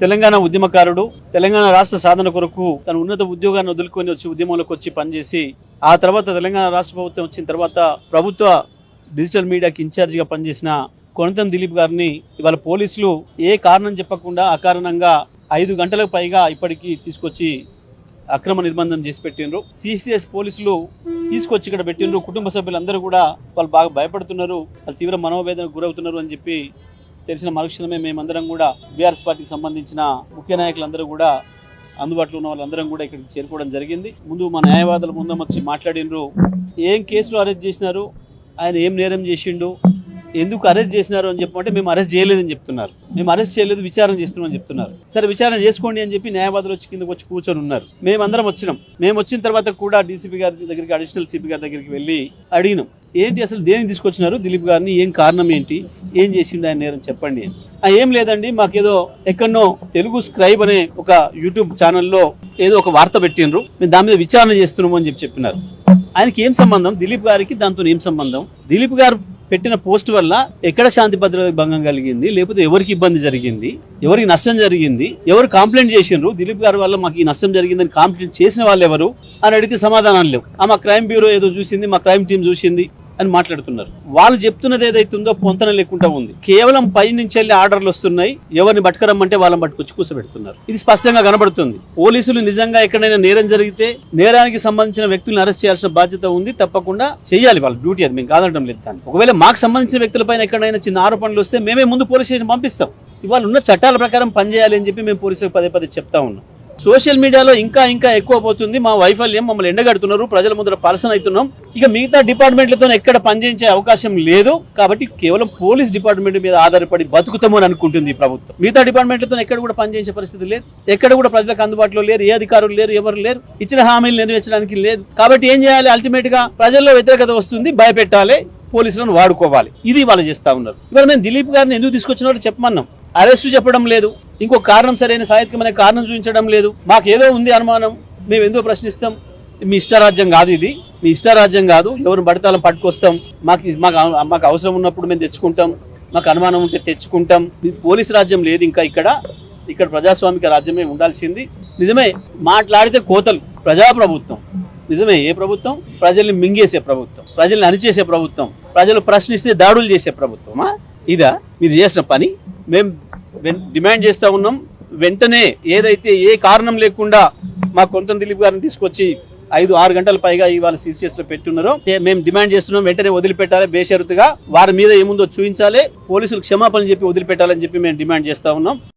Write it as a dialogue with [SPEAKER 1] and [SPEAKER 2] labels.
[SPEAKER 1] తెలంగాణ ఉద్యమకారుడు తెలంగాణ రాష్ట్ర సాధన కొరకు తన ఉన్నత ఉద్యోగాన్ని వదులుకొని వచ్చి ఉద్యమంలోకి వచ్చి పనిచేసి ఆ తర్వాత తెలంగాణ రాష్ట్ర ప్రభుత్వం వచ్చిన తర్వాత ప్రభుత్వ డిజిటల్ మీడియాకి ఇన్ఛార్జిగా పనిచేసిన కొనతం దిలీప్ గారిని ఇవాళ పోలీసులు ఏ కారణం చెప్పకుండా అకారణంగా ఐదు గంటలకు పైగా ఇప్పటికీ తీసుకొచ్చి అక్రమ నిర్బంధం చేసి పెట్టిండ్రు. సిసిఎస్ పోలీసులు తీసుకొచ్చి ఇక్కడ పెట్టిండ్రు. కుటుంబ సభ్యులందరూ కూడా వాళ్ళు బాగా భయపడుతున్నారు. వాళ్ళు తీవ్ర మనోవేదనకు గురవుతున్నారు అని చెప్పి తెలిసిన మరుక్షణమే మేమందరం కూడా బీఆర్ఎస్ పార్టీకి సంబంధించిన ముఖ్య నాయకులందరూ కూడా అందుబాటులో ఉన్న వాళ్ళందరం కూడా ఇక్కడికి చేరుకోవడం జరిగింది. ముందు మా న్యాయవాదుల ముందు వచ్చి మాట్లాడినరు. ఏం కేసులో అరెస్ట్ చేసినారు? ఆయన ఏం నేరం చేసిండు? ఎందుకు అరెస్ట్ చేసినారు అని చెప్పమంటే మేము అరెస్ట్ చేయలేదని చెప్తున్నారు. మేము అరెస్ట్ చేయలేదు విచారణ చేస్తున్నామని చెప్తున్నారు. సరే విచారణ చేసుకోండి అని చెప్పి న్యాయవాదులు వచ్చి కిందకు వచ్చి కూర్చొని ఉన్నారు. మేమందరం వచ్చినాం. మేము వచ్చిన తర్వాత కూడా డీసీపీ గారి దగ్గరికి అడిషనల్ సిపి గారి దగ్గరికి వెళ్ళి అడిగినాం. ఏంటి అసలు దేనికి తీసుకొచ్చినారు? దిలీప్ గారిని ఏం కారణం ఏంటి? ఏం చేసిండు ఆయన నేరం చెప్పండి ఏం లేదండి మాకేదో ఎక్కడో తెలుగు స్క్రైబ్ అనే ఒక యూట్యూబ్ ఛానల్లో ఏదో ఒక వార్త పెట్టిండ్రు. మేము దాని మీద విచారణ చేస్తున్నాము అని చెప్పి చెప్పినారు. ఆయనకి ఏం సంబంధం? దిలీప్ గారికి దాంతో ఏం సంబంధం? దిలీప్ గారు పెట్టిన పోస్ట్ వల్ల ఎక్కడ శాంతి భద్రత భంగం కలిగింది లేకపోతే ఎవరికి ఇబ్బంది జరిగింది ఎవరికి నష్టం జరిగింది ఎవరు కంప్లైంట్ చేసిండ్రు దిలీప్ గారి వల్ల మాకు ఈ నష్టం జరిగిందని కంప్లైంట్ చేసిన వాళ్ళు ఎవరు అని అడిగితే సమాధానం లేవు. ఆ మా క్రైమ్ బ్యూరో ఏదో చూసింది మా క్రైమ్ టీం చూసింది. అని మాట్లాడుతున్నారు. వాళ్ళు చెప్తున్నది ఏదైతుందో పొంతన లేకుండా ఉంది. కేవలం పై నుంచి వెళ్ళి ఆర్డర్లు వస్తున్నాయి. ఎవరిని పట్టుకరమ్మంటే వాళ్ళని పట్టుకొచ్చి కూర్చోబెడుతున్నారు ఇది స్పష్టంగా కనబడుతుంది. పోలీసులు నిజంగా ఎక్కడైనా నేరం జరిగితే నేరానికి సంబంధించిన వ్యక్తులను అరెస్ట్ చేయాల్సిన బాధ్యత ఉంది. తప్పకుండా చేయాలి వాళ్ళ డ్యూటీ. అది మేము కాదనడం లేదు దాన్ని. ఒకవేళ మాకు సంబంధించిన వ్యక్తులపైన ఎక్కడైనా చిన్న ఆరోపణలు వస్తే మేమే ముందు పోలీస్ స్టేషన్ పంపిస్తాం. ఇవాళ ఉన్న చట్టాల ప్రకారం పనిచేయాలి అని చెప్పి మేము పోలీసులకు పదే పదే చెప్తా ఉన్నాం. సోషల్ మీడియాలో ఇంకా ఇంకా ఎక్కువ పోతుంది. మా వైఫల్యం మమ్మల్ని ఎండగడుతున్నారు. ప్రజల ముందర పలసన అవుతున్నాం. ఇక మిగతా డిపార్ట్మెంట్లతో ఎక్కడ పనిచేయించే అవకాశం లేదు. కాబట్టి కేవలం పోలీస్ డిపార్ట్మెంట్ మీద ఆధారపడి బతుకుతామని అనుకుంటుంది ప్రభుత్వం. మిగతా డిపార్ట్మెంట్లతో ఎక్కడ కూడా పనిచేసే పరిస్థితి లేదు. ఎక్కడ కూడా ప్రజలకు అందుబాటులో లేరు. ఏ అధికారులు లేరు. ఎవరు లేరు. ఇచ్చిన హామీలు నెరవేర్చడానికి లేదు. కాబట్టి ఏం చేయాలి? అల్టిమేట్గా ప్రజల్లో వ్యతిరేకత వస్తుంది. భయపెట్టాలి. పోలీసులను వాడుకోవాలి. ఇది వాళ్ళు చేస్తా ఉన్నారు. ఇవాళ మేము దిలీప్ గారిని ఎందుకు తీసుకొచ్చినారో చెప్పమన్నాం. అరెస్టు చెప్పడం లేదు. ఇంకో కారణం సరైన సాహిత్యమైన కారణం చూపించడం లేదు. మాకు ఏదో ఉంది అనుమానం. మేము ఎందుకు ప్రశ్నిస్తాం? మీ ఇష్టారాజ్యం కాదు ఇది. మీ ఇష్టారాజ్యం కాదు. ఎవరు పడతాలో పట్టుకొస్తాం. మాకు మాకు మాకు అవసరం ఉన్నప్పుడు మేము తెచ్చుకుంటాం. మాకు అనుమానం ఉంటే తెచ్చుకుంటాం. ఇది పోలీస్ రాజ్యం లేదు ఇంకా ఇక్కడ. ఇక్కడ ప్రజాస్వామిక రాజ్యమే ఉండాల్సింది. నిజమే మాట్లాడితే కోతలు. ప్రజాప్రభుత్వం. నిజమే ఏ ప్రభుత్వం? ప్రజల్ని మింగేసే ప్రభుత్వం. ప్రజల్ని అణిచేసే ప్రభుత్వం. ప్రజలు ప్రశ్నిస్తే దాడులు చేసే ప్రభుత్వమా? ఇదా? మీరు చేసిన పని? మేము డిమాండ్ చేస్తూ ఉన్నాం. వెంటనే ఏదైతే ఏ కారణం లేకుండా మా కొంత దిలీప్ గారిని తీసుకొచ్చి ఐదు ఆరు గంటల పైగా ఇవాళ సీసీఎస్లో లో మేము డిమాండ్ చేస్తున్నాం వెంటనే వదిలిపెట్టాలి బేషరతుగా. వారి మీద ఏముందో చూపించాలి పోలీసులు క్షమాపణ చెప్పి వదిలిపెట్టాలని చెప్పి మేము డిమాండ్ చేస్తా ఉన్నాం.